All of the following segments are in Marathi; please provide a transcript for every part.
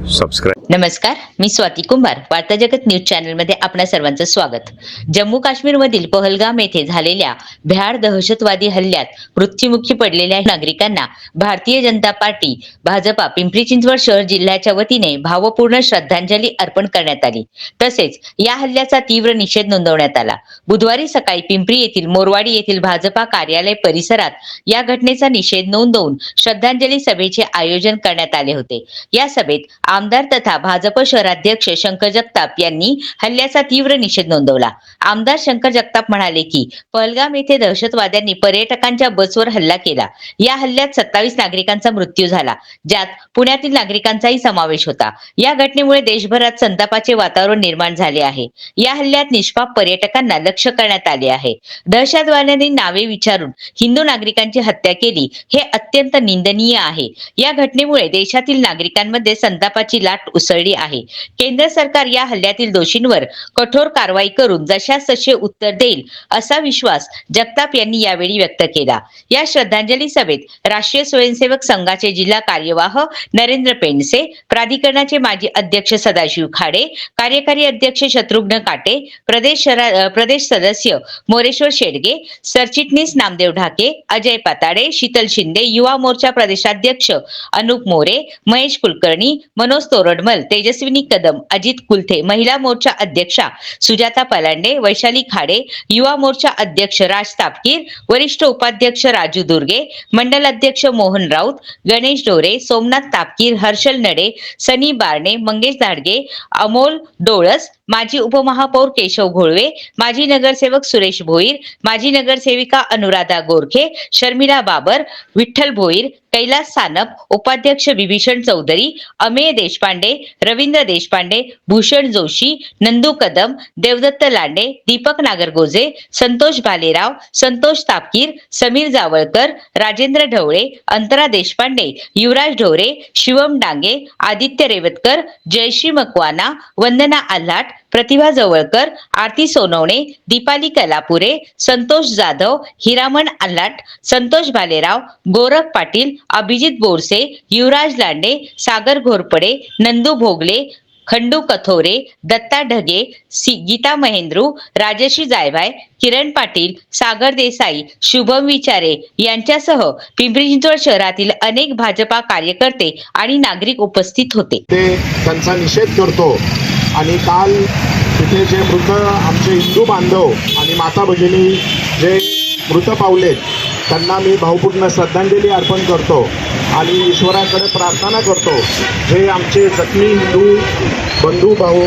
सबस्क्राईब नमस्कार मी स्वाती कुंभार वार्ता जगत न्यूज चॅनलमध्ये आपल्या सर्वांचं स्वागत. जम्मू काश्मीर मधील पहलगाम येथे झालेल्या भ्याड दहशतवादी हल्ल्यात मृत्यूमुखी पडलेल्या नागरिकांना भारतीय जनता पार्टी भाजपा पिंपरी चिंचवड शहर जिल्ह्याच्या वतीने भावपूर्ण श्रद्धांजली अर्पण करण्यात आली. तसेच या हल्ल्याचा तीव्र निषेध नोंदवण्यात आला. बुधवारी सकाळी पिंपरी येथील मोरवाडी येथील भाजपा कार्यालय परिसरात या घटनेचा निषेध नोंदवून श्रद्धांजली सभेचे आयोजन करण्यात आले होते. या सभेत आमदार तथा भाजप शहराध्यक्ष शंकर जगताप यांनी हल्ल्याचा तीव्र निषेध नोंदवला. आमदार शंकर जगताप म्हणाले की पहलगाम येथे दहशतवाद्यांनी पर्यटकांच्या बसवर हल्ला केला. या हल्ल्यात सत्तावीस नागरिकांचा मृत्यू झाला ज्यात पुण्यातील नागरिकांचाही समावेश होता. या घटनेमुळे देशभरात संतापाचे वातावरण निर्माण झाले आहे. या हल्ल्यात निष्पाप पर्यटकांना लक्ष करण्यात आले आहे. दहशतवाद्यांनी नावे विचारून हिंदू नागरिकांची हत्या केली हे अत्यंत निंदनीय आहे. या घटनेमुळे देशातील नागरिकांमध्ये संतापाची लाट उसळली आहे. केंद्र सरकार या हल्ल्यातील दोषींवर कठोर कारवाई करून जशा तसे उत्तर देईल असा विश्वास जगताप यांनी यावेळी व्यक्त केला. या श्रद्धांजली सभेत राष्ट्रीय स्वयंसेवक संघाचे जिल्हा कार्यवाह नरेंद्र पेंडसे प्राधिकरणाचे माजी अध्यक्ष सदाशिव खाडे कार्यकारी अध्यक्ष शत्रुघ्न काटे प्रदेश प्रदेश सदस्य मोरेश्वर शेडगे सरचिटणीस नामदेव ढाके अजय पाताडे शीतल शिंदे युवा मोर्चा प्रदेशाध्यक्ष अनुप मोरे महेश कुलकर्णी मनोज तोरडमल तेजस्विनी कदम अजित कुलथे महिला मोर्चा अध्यक्षा सुजाता पलांडे वैशाली खाडे युवा मोर्चा अध्यक्ष राज तापकीर वरिष्ठ उपाध्यक्ष राजू दुर्गे मंडल अध्यक्ष मोहन राऊत गणेश डोरे सोमनाथ तापकीर हर्षल नडे सनी बारणे मंगेश दाडगे अमोल डोळस माजी उपमहापौर केशव घोळवे माजी नगरसेवक सुरेश भोईर माजी नगरसेविका अनुराधा गोरखे शर्मिला बाबर विठ्ठल भोईर कैलास सानप उपाध्यक्ष विभीषण चौधरी अमेय देशपांडे रवींद्र देशपांडे भूषण जोशी नंदू कदम देवदत्त लांडे दीपक नागरगोजे संतोष भालेराव संतोष तापकीर समीर जावळकर राजेंद्र ढवळे अंतरा देशपांडे युवराज ढोरे शिवम डांगे आदित्य रेवतकर जयश्री मकवाना वंदना आल्हाट प्रतिभा जवळकर आरती सोनवणे दीपाली कलापुरे संतोष जाधव हिरामण अल्लाट संतोष भालेराव गोरख पाटील अभिजित बोरसे युवराज लांडे सागर घोरपडे नंदू भोगले खंडू कथोरे दत्ता ढगे गीता महेंद्रू राजश्री जायभाय किरण पाटील सागर देसाई शुभम विचारे यांच्यासह पिंपरी चिंचवड शहरातील अनेक भाजपा कार्यकर्ते आणि नागरिक उपस्थित होते. ते त्यांचा निषेध करतो. आणि काल तिथे जे मृत आमचे हिंदू बांधव आणि माता भगिनी जे मृत पावलेत त्यांना मी भावपूर्ण श्रद्धांजली अर्पण करतो आणि ईश्वराकडे प्रार्थना करतो. जे आमचे जखमी हिंदू बंधू भाऊ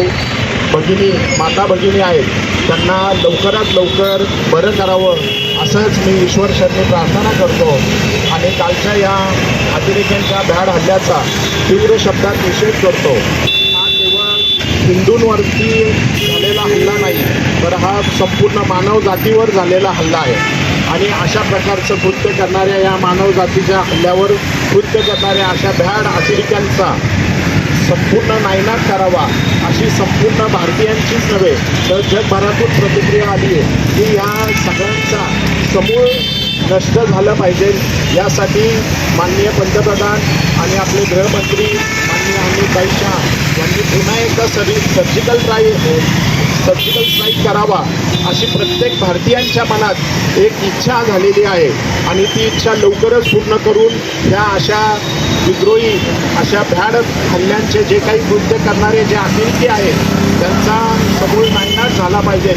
भगिनी माता भगिनी आहेत त्यांना लवकरात लवकर बरं करावं असंच मी ईश्वर शरणी प्रार्थना करतो. आणि कालच्या या अतिरेक्यांच्या भ्याड हल्ल्याचा तीव्र शब्दात निषेध करतो. हिंदूंवरती झालेला हल्ला नाही तर हा संपूर्ण मानव जातीवर झालेला हल्ला आहे. आणि अशा प्रकारचं कृत्य करणाऱ्या या मानव जातीच्या हल्ल्यावर कृत्य करणाऱ्या अशा भ्याड अतिरेक्यांचा संपूर्ण नायनाट करावा अशी संपूर्ण भारतीयांचीच नव्हे तर जगभरातून प्रतिक्रिया आली आहे. की या सगळ्यांचा समूळ नष्ट झालं पाहिजे. यासाठी माननीय पंतप्रधान आणि आपले गृहमंत्री माननीय अमित शाह यांनी पुन्हा एकदा सरी सर्जिकल स्ट्राईक सर्जिकल स्ट्राईक करावा अशी प्रत्येक भारतीयांच्या मनात एक इच्छा झालेली आहे. आणि ती इच्छा लवकरच पूर्ण करून ह्या अशा विद्रोही अशा भ्याड हल्ल्यांचे जे काही कृत्य करणारे जे अतिरेकी आहेत त्यांचा समूळ नायनाट झाला पाहिजे.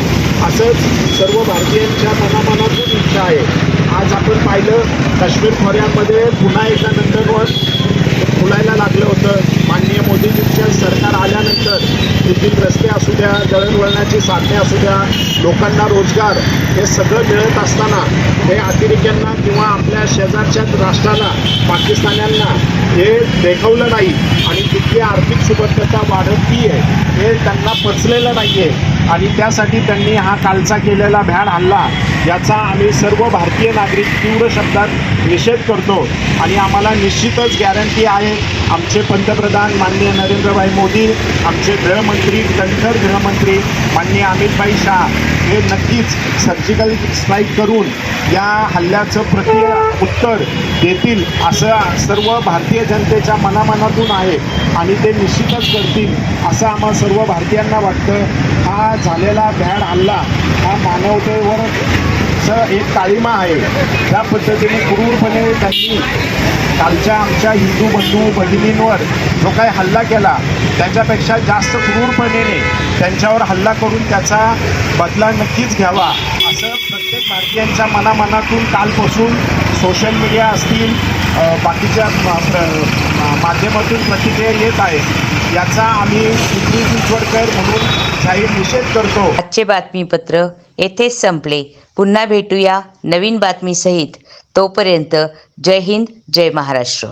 असंच सर्व भारतीयांच्या मनामनातून इच्छा आहे. आज आपण पाहिलं काश्मीर खोऱ्यामध्ये पुन्हा एकदा नंदनवन फुलायला लागलं होतं. माननीय मोदीजींच्या सरकार आल्यानंतर तेथील रस्ते असू द्या दळणवळणाची साधने असू द्या लोकांना रोजगार हे सगळं मिळत असताना हे अतिरेक्यांना किंवा आपल्या शेजारच्या राष्ट्राला पाकिस्तान्यांना हे देखवलं नाही. आणि तिथली आर्थिक सुबद्धता वाढत आहे हे त्यांना पचलेलं नाही आहे आणि त्यासाठी त्यांनी हा कालचा केलेला भ्याड हल्ला याचा आम्ही सर्व भारतीय नागरिक तीव्र शब्दात निषेध करतो. आणि आम्हाला निश्चितच गॅरंटी आहे आमचे पंतप्रधान माननीय नरेंद्रभाई मोदी आमचे गृहमंत्री कणखर गृहमंत्री माननीय अमितभाई शाह हे नक्कीच सर्जिकल स्ट्राईक करून या हल्ल्याचं प्रति उत्तर देतील असं सर्व भारतीय जनतेच्या मनामनातून आहे आणि ते निश्चितच करतील असं आम्हा सर्व भारतीयांना वाटतं. हा झालेला भ्याड हल्ला हा मानवतेवर चं एक काळीमा आहे. ज्या पद्धतीने क्रूरपणे त्यांनी कालच्या आमच्या हिंदू बंधू भगिनींवर जो काही हल्ला केला त्याच्यापेक्षा जास्त क्रूरपणेने त्यांच्यावर हल्ला करून त्याचा बदला नक्कीच घ्यावा असं प्रत्येक भारतीयांच्या मनामनातून कालपासून सोशल मीडिया असतील बाकीच्या माध्यमातून प्रतिक्रिया येत आहे याचा आम्ही पिंपरी चिंचवडकर म्हणून जाहीर निषेध करतो. आजचे बातमीपत्र येथेच संपले. पुन्हा भेटूया नवीन बातमीसहित. तोपर्यंत जय हिंद जय महाराष्ट्र.